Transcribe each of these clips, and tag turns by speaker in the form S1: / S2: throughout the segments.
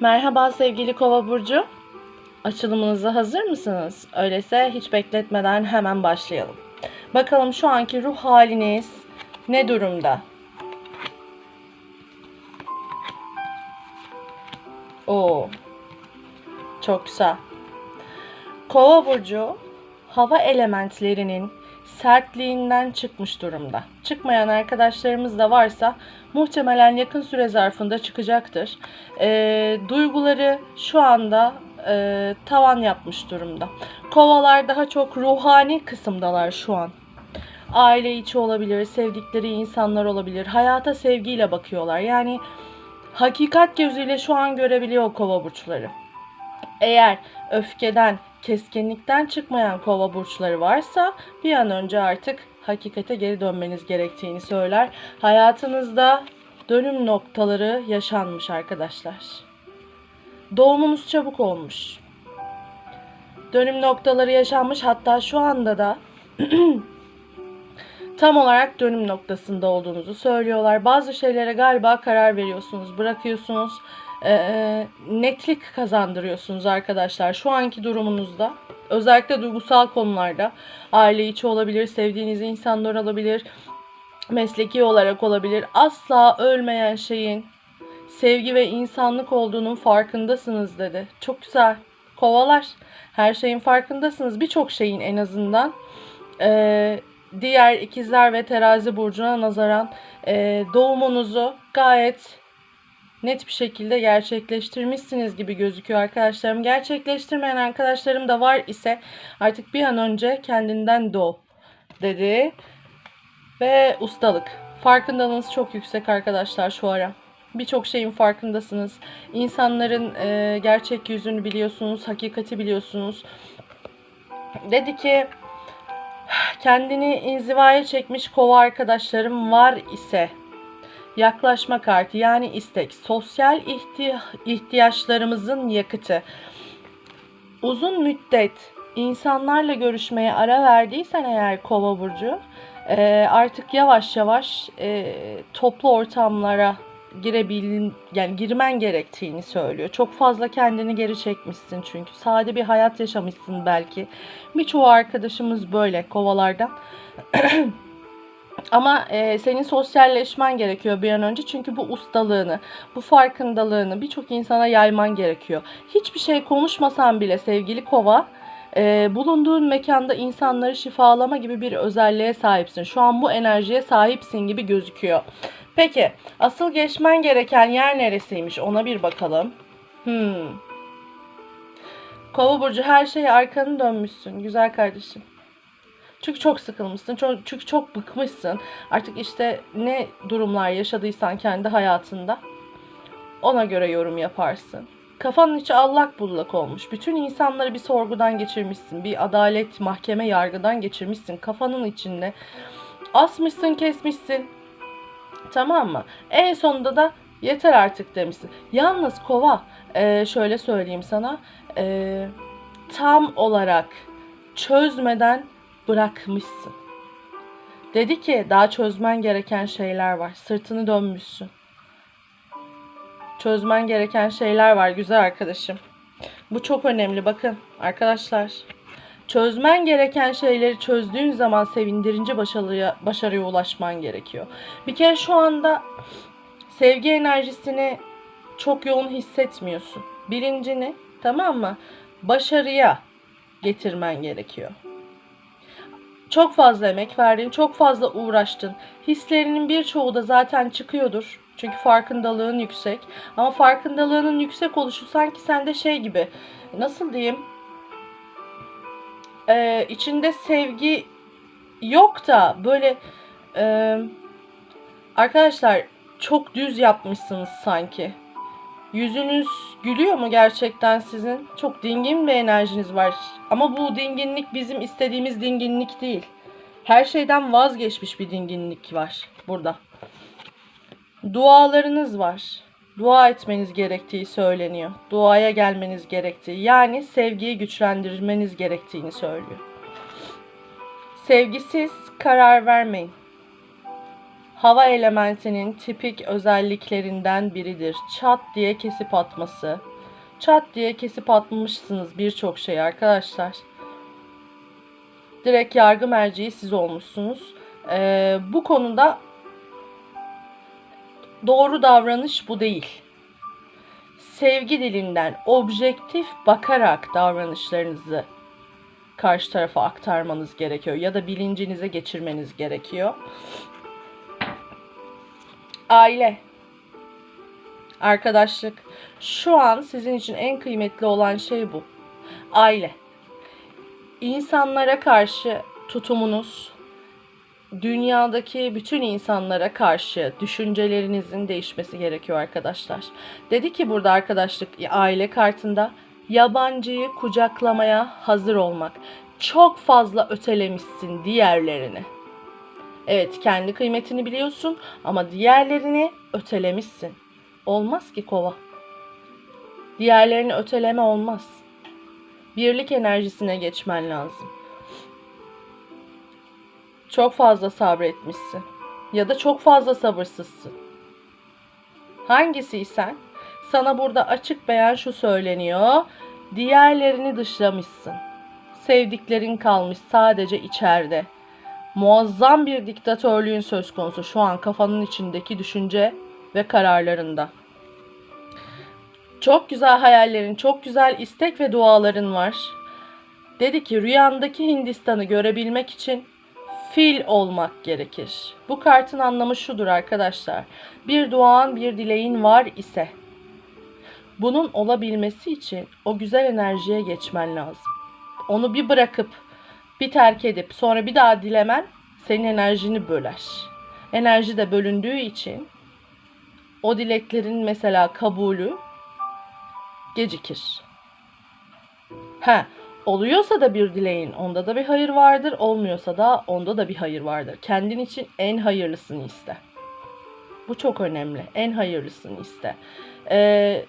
S1: Merhaba sevgili Kova burcu. Açılımınıza hazır mısınız? Öyleyse hiç bekletmeden hemen başlayalım. Bakalım şu anki ruh haliniz ne durumda? Oo. Çok güzel. Kova burcu hava elementlerinin sertliğinden çıkmış durumda. Çıkmayan arkadaşlarımız da varsa muhtemelen yakın süre zarfında çıkacaktır. Ee, duyguları şu anda e, tavan yapmış durumda. Kovalar daha çok ruhani kısımdalar şu an. Aile içi olabilir, sevdikleri insanlar olabilir. Hayata sevgiyle bakıyorlar. Yani hakikat gözüyle şu an görebiliyor kova burçları. Eğer öfkeden, keskinlikten çıkmayan kova burçları varsa bir an önce artık hakikate geri dönmeniz gerektiğini söyler. Hayatınızda dönüm noktaları yaşanmış arkadaşlar. Doğumunuz çabuk olmuş. Dönüm noktaları yaşanmış hatta şu anda da tam olarak dönüm noktasında olduğunuzu söylüyorlar. Bazı şeylere galiba karar veriyorsunuz, bırakıyorsunuz. Ee, netlik kazandırıyorsunuz arkadaşlar şu anki durumunuzda. Özellikle duygusal konularda aile içi olabilir, sevdiğiniz insanlar olabilir, mesleki olarak olabilir. Asla ölmeyen şeyin sevgi ve insanlık olduğunun farkındasınız dedi. Çok güzel. Kovalar. Her şeyin farkındasınız. Birçok şeyin en azından. Ee, diğer ikizler ve terazi burcuna nazaran e, doğumunuzu gayet net bir şekilde gerçekleştirmişsiniz gibi gözüküyor arkadaşlarım. Gerçekleştirmeyen arkadaşlarım da var ise artık bir an önce kendinden doğ dedi. Ve ustalık. Farkındalığınız çok yüksek arkadaşlar şu ara. Birçok şeyin farkındasınız. İnsanların e, gerçek yüzünü biliyorsunuz, hakikati biliyorsunuz. Dedi ki kendini inzivaya çekmiş kova arkadaşlarım var ise yaklaşma kartı yani istek, sosyal ihti- ihtiyaçlarımızın yakıtı. Uzun müddet insanlarla görüşmeye ara verdiysen eğer kova burcu e, artık yavaş yavaş e, toplu ortamlara girebil yani girmen gerektiğini söylüyor. Çok fazla kendini geri çekmişsin çünkü. Sade bir hayat yaşamışsın belki. Birçoğu arkadaşımız böyle kovalardan. Ama e, senin sosyalleşmen gerekiyor bir an önce çünkü bu ustalığını, bu farkındalığını birçok insana yayman gerekiyor. Hiçbir şey konuşmasan bile sevgili kova, e, bulunduğun mekanda insanları şifalama gibi bir özelliğe sahipsin. Şu an bu enerjiye sahipsin gibi gözüküyor. Peki, asıl geçmen gereken yer neresiymiş? Ona bir bakalım. Hmm. Kova burcu her şeye arkanı dönmüşsün güzel kardeşim. Çünkü çok sıkılmışsın. Çünkü çok bıkmışsın. Artık işte ne durumlar yaşadıysan kendi hayatında ona göre yorum yaparsın. Kafanın içi allak bullak olmuş. Bütün insanları bir sorgudan geçirmişsin. Bir adalet, mahkeme, yargıdan geçirmişsin. Kafanın içinde asmışsın, kesmişsin. Tamam mı? En sonunda da yeter artık demişsin. Yalnız kova e, şöyle söyleyeyim sana. E, tam olarak çözmeden bırakmışsın. Dedi ki daha çözmen gereken şeyler var. Sırtını dönmüşsün. Çözmen gereken şeyler var güzel arkadaşım. Bu çok önemli bakın arkadaşlar. Çözmen gereken şeyleri çözdüğün zaman sevindirici başarıya, başarıya ulaşman gerekiyor. Bir kere şu anda sevgi enerjisini çok yoğun hissetmiyorsun. Birincini tamam mı? Başarıya getirmen gerekiyor. Çok fazla emek verdin, çok fazla uğraştın. Hislerinin birçoğu da zaten çıkıyordur. Çünkü farkındalığın yüksek. Ama farkındalığının yüksek oluşu sanki sende şey gibi. Nasıl diyeyim? Ee, içinde sevgi yok da böyle e, arkadaşlar çok düz yapmışsınız sanki. Yüzünüz gülüyor mu gerçekten sizin? Çok dingin bir enerjiniz var. Ama bu dinginlik bizim istediğimiz dinginlik değil. Her şeyden vazgeçmiş bir dinginlik var burada. Dualarınız var. Dua etmeniz gerektiği söyleniyor. Duaya gelmeniz gerektiği. Yani sevgiyi güçlendirmeniz gerektiğini söylüyor. Sevgisiz karar vermeyin. Hava elementinin tipik özelliklerinden biridir. Çat diye kesip atması. Çat diye kesip atmışsınız birçok şey arkadaşlar. Direkt yargı merceği siz olmuşsunuz. Ee, bu konuda doğru davranış bu değil. Sevgi dilinden objektif bakarak davranışlarınızı karşı tarafa aktarmanız gerekiyor ya da bilincinize geçirmeniz gerekiyor. Aile, arkadaşlık şu an sizin için en kıymetli olan şey bu. Aile. İnsanlara karşı tutumunuz, dünyadaki bütün insanlara karşı düşüncelerinizin değişmesi gerekiyor arkadaşlar. Dedi ki burada arkadaşlık aile kartında yabancıyı kucaklamaya hazır olmak. Çok fazla ötelemişsin diğerlerini. Evet kendi kıymetini biliyorsun ama diğerlerini ötelemişsin. Olmaz ki kova. Diğerlerini öteleme olmaz. Birlik enerjisine geçmen lazım. Çok fazla sabretmişsin. Ya da çok fazla sabırsızsın. Hangisiysen sana burada açık beyan şu söyleniyor. Diğerlerini dışlamışsın. Sevdiklerin kalmış sadece içeride. Muazzam bir diktatörlüğün söz konusu şu an kafanın içindeki düşünce ve kararlarında. Çok güzel hayallerin, çok güzel istek ve duaların var. Dedi ki rüyandaki Hindistan'ı görebilmek için fil olmak gerekir. Bu kartın anlamı şudur arkadaşlar. Bir duan, bir dileğin var ise bunun olabilmesi için o güzel enerjiye geçmen lazım. Onu bir bırakıp bir terk edip sonra bir daha dilemen senin enerjini böler. Enerji de bölündüğü için o dileklerin mesela kabulü gecikir. Ha, oluyorsa da bir dileğin onda da bir hayır vardır, olmuyorsa da onda da bir hayır vardır. Kendin için en hayırlısını iste. Bu çok önemli. En hayırlısını iste. Ee,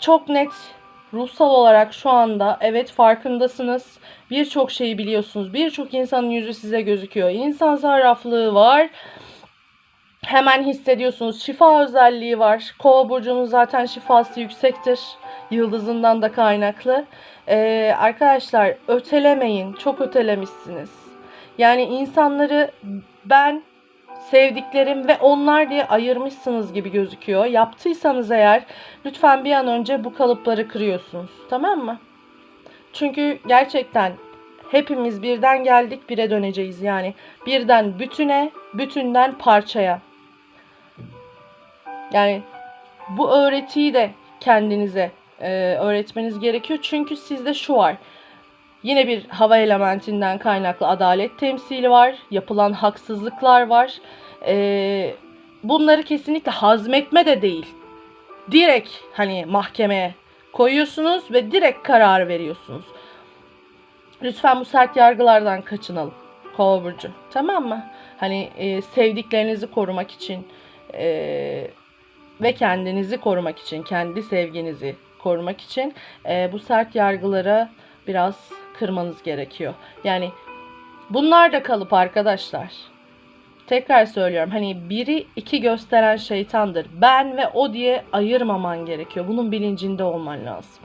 S1: çok net ruhsal olarak şu anda evet farkındasınız. Birçok şeyi biliyorsunuz. Birçok insanın yüzü size gözüküyor. İnsan sarraflığı var. Hemen hissediyorsunuz. Şifa özelliği var. Kova burcunun zaten şifası yüksektir. Yıldızından da kaynaklı. Ee, arkadaşlar ötelemeyin. Çok ötelemişsiniz. Yani insanları ben sevdiklerim ve onlar diye ayırmışsınız gibi gözüküyor. Yaptıysanız eğer lütfen bir an önce bu kalıpları kırıyorsunuz. Tamam mı? Çünkü gerçekten hepimiz birden geldik bire döneceğiz. Yani birden bütüne, bütünden parçaya. Yani bu öğretiyi de kendinize e, öğretmeniz gerekiyor. Çünkü sizde şu var. Yine bir hava elementinden kaynaklı adalet temsili var. Yapılan haksızlıklar var. Ee, bunları kesinlikle hazmetme de değil. Direkt hani mahkemeye koyuyorsunuz ve direkt karar veriyorsunuz. Lütfen bu sert yargılardan kaçınalım. Kova burcu. Tamam mı? Hani e, sevdiklerinizi korumak için e, ve kendinizi korumak için, kendi sevginizi korumak için e, bu sert yargılara biraz kırmanız gerekiyor. Yani bunlar da kalıp arkadaşlar. Tekrar söylüyorum hani biri iki gösteren şeytandır. Ben ve o diye ayırmaman gerekiyor. Bunun bilincinde olman lazım.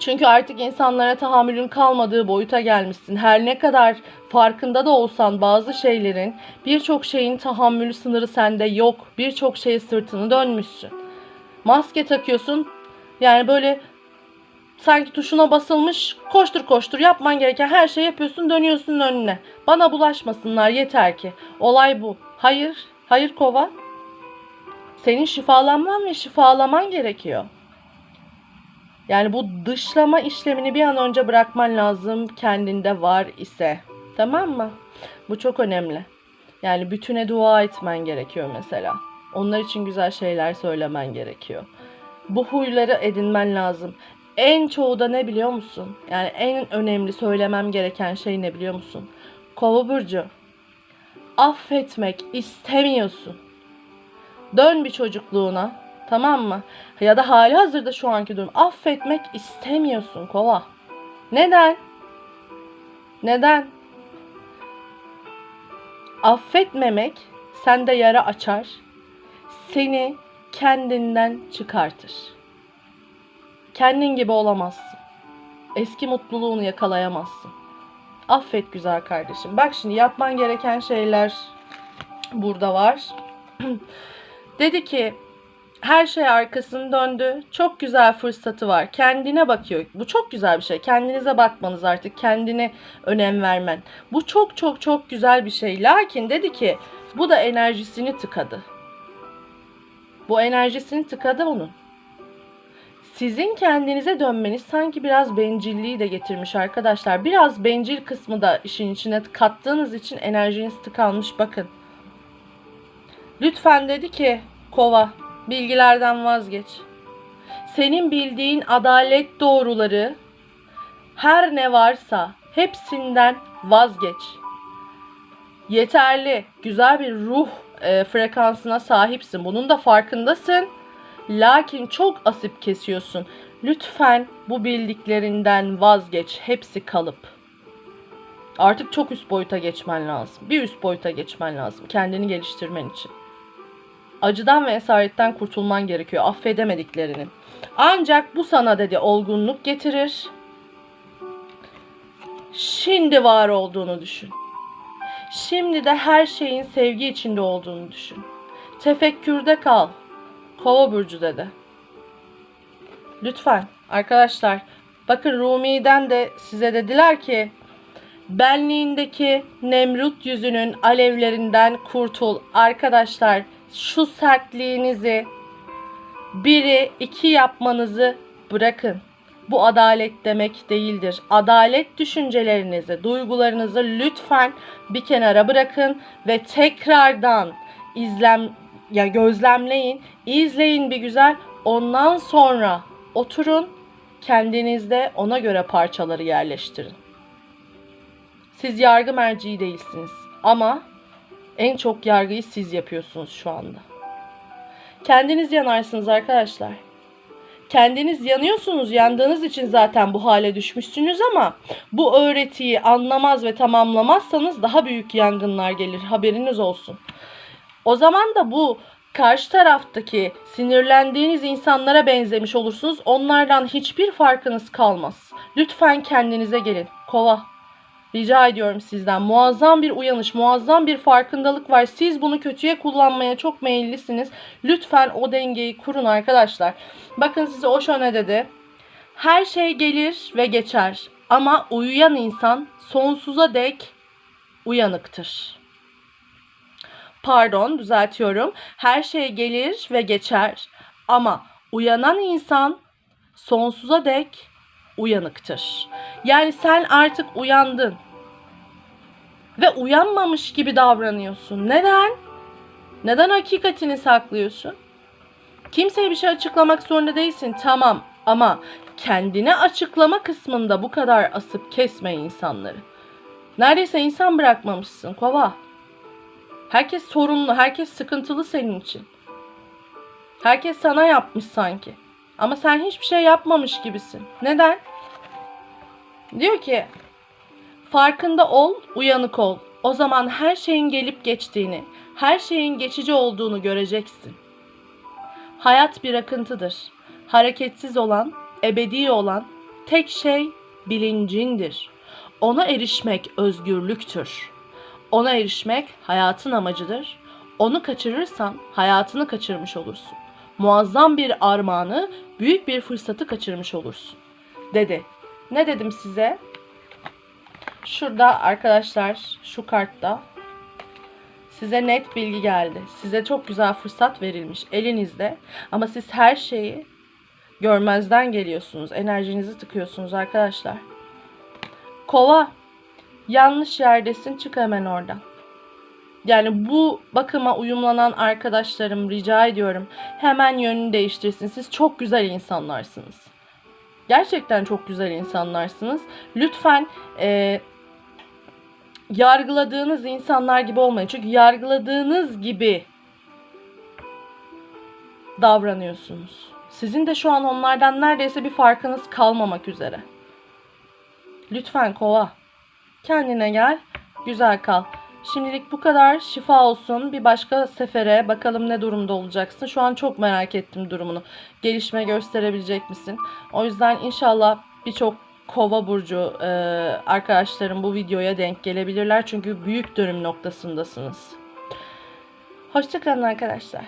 S1: Çünkü artık insanlara tahammülün kalmadığı boyuta gelmişsin. Her ne kadar farkında da olsan bazı şeylerin birçok şeyin tahammülü sınırı sende yok. Birçok şeye sırtını dönmüşsün. Maske takıyorsun. Yani böyle sanki tuşuna basılmış koştur koştur yapman gereken her şeyi yapıyorsun dönüyorsun önüne. Bana bulaşmasınlar yeter ki. Olay bu. Hayır, hayır kova. Senin şifalanman ve şifalaman gerekiyor. Yani bu dışlama işlemini bir an önce bırakman lazım kendinde var ise. Tamam mı? Bu çok önemli. Yani bütüne dua etmen gerekiyor mesela. Onlar için güzel şeyler söylemen gerekiyor. Bu huyları edinmen lazım. En çoğu da ne biliyor musun? Yani en önemli söylemem gereken şey ne biliyor musun? Kova burcu. Affetmek istemiyorsun. Dön bir çocukluğuna. Tamam mı? Ya da hali hazırda şu anki durum. Affetmek istemiyorsun kova. Neden? Neden? Affetmemek sende yara açar. Seni kendinden çıkartır. Kendin gibi olamazsın. Eski mutluluğunu yakalayamazsın. Affet güzel kardeşim. Bak şimdi yapman gereken şeyler burada var. Dedi ki her şey arkasını döndü. Çok güzel fırsatı var. Kendine bakıyor. Bu çok güzel bir şey. Kendinize bakmanız artık. Kendine önem vermen. Bu çok çok çok güzel bir şey. Lakin dedi ki bu da enerjisini tıkadı. Bu enerjisini tıkadı onun. Sizin kendinize dönmeniz sanki biraz bencilliği de getirmiş arkadaşlar. Biraz bencil kısmı da işin içine kattığınız için enerjiniz tıkanmış bakın. Lütfen dedi ki kova bilgilerden vazgeç. Senin bildiğin adalet doğruları her ne varsa hepsinden vazgeç. Yeterli, güzel bir ruh e, frekansına sahipsin. Bunun da farkındasın. Lakin çok asip kesiyorsun. Lütfen bu bildiklerinden vazgeç. Hepsi kalıp. Artık çok üst boyuta geçmen lazım. Bir üst boyuta geçmen lazım kendini geliştirmen için. Acıdan ve esaretten kurtulman gerekiyor. Affedemediklerinin. Ancak bu sana dedi olgunluk getirir. Şimdi var olduğunu düşün. Şimdi de her şeyin sevgi içinde olduğunu düşün. Tefekkürde kal. Kova burcu dedi. Lütfen arkadaşlar bakın Rumi'den de size dediler ki benliğindeki Nemrut yüzünün alevlerinden kurtul. Arkadaşlar şu sertliğinizi biri iki yapmanızı bırakın. Bu adalet demek değildir. Adalet düşüncelerinizi, duygularınızı lütfen bir kenara bırakın ve tekrardan izlem ya gözlemleyin, izleyin bir güzel. Ondan sonra oturun kendinizde ona göre parçaları yerleştirin. Siz yargı merci değilsiniz ama en çok yargıyı siz yapıyorsunuz şu anda. Kendiniz yanarsınız arkadaşlar. Kendiniz yanıyorsunuz. Yandığınız için zaten bu hale düşmüşsünüz ama bu öğretiyi anlamaz ve tamamlamazsanız daha büyük yangınlar gelir. Haberiniz olsun. O zaman da bu karşı taraftaki sinirlendiğiniz insanlara benzemiş olursunuz. Onlardan hiçbir farkınız kalmaz. Lütfen kendinize gelin. Kova. Rica ediyorum sizden. Muazzam bir uyanış, muazzam bir farkındalık var. Siz bunu kötüye kullanmaya çok meyillisiniz. Lütfen o dengeyi kurun arkadaşlar. Bakın size o şöyle dedi. Her şey gelir ve geçer ama uyuyan insan sonsuza dek uyanıktır. Pardon, düzeltiyorum. Her şey gelir ve geçer ama uyanan insan sonsuza dek uyanıktır. Yani sen artık uyandın ve uyanmamış gibi davranıyorsun. Neden? Neden hakikatini saklıyorsun? Kimseye bir şey açıklamak zorunda değilsin tamam ama kendine açıklama kısmında bu kadar asıp kesme insanları. Neredeyse insan bırakmamışsın kova. Herkes sorunlu, herkes sıkıntılı senin için. Herkes sana yapmış sanki. Ama sen hiçbir şey yapmamış gibisin. Neden? Diyor ki farkında ol, uyanık ol. O zaman her şeyin gelip geçtiğini, her şeyin geçici olduğunu göreceksin. Hayat bir akıntıdır. Hareketsiz olan, ebedi olan tek şey bilincindir. Ona erişmek özgürlüktür. Ona erişmek hayatın amacıdır. Onu kaçırırsan hayatını kaçırmış olursun. Muazzam bir armağanı, büyük bir fırsatı kaçırmış olursun. Dedi. Ne dedim size? Şurada arkadaşlar şu kartta size net bilgi geldi. Size çok güzel fırsat verilmiş elinizde. Ama siz her şeyi görmezden geliyorsunuz. Enerjinizi tıkıyorsunuz arkadaşlar. Kova yanlış yerdesin çık hemen oradan. Yani bu bakıma uyumlanan arkadaşlarım rica ediyorum hemen yönünü değiştirsin. Siz çok güzel insanlarsınız. Gerçekten çok güzel insanlarsınız. Lütfen e, yargıladığınız insanlar gibi olmayın. Çünkü yargıladığınız gibi davranıyorsunuz. Sizin de şu an onlardan neredeyse bir farkınız kalmamak üzere. Lütfen kova. Kendine gel, güzel kal. Şimdilik bu kadar. Şifa olsun. Bir başka sefere bakalım ne durumda olacaksın. Şu an çok merak ettim durumunu. Gelişme gösterebilecek misin? O yüzden inşallah birçok kova burcu e, arkadaşlarım bu videoya denk gelebilirler. Çünkü büyük dönüm noktasındasınız. Hoşçakalın arkadaşlar.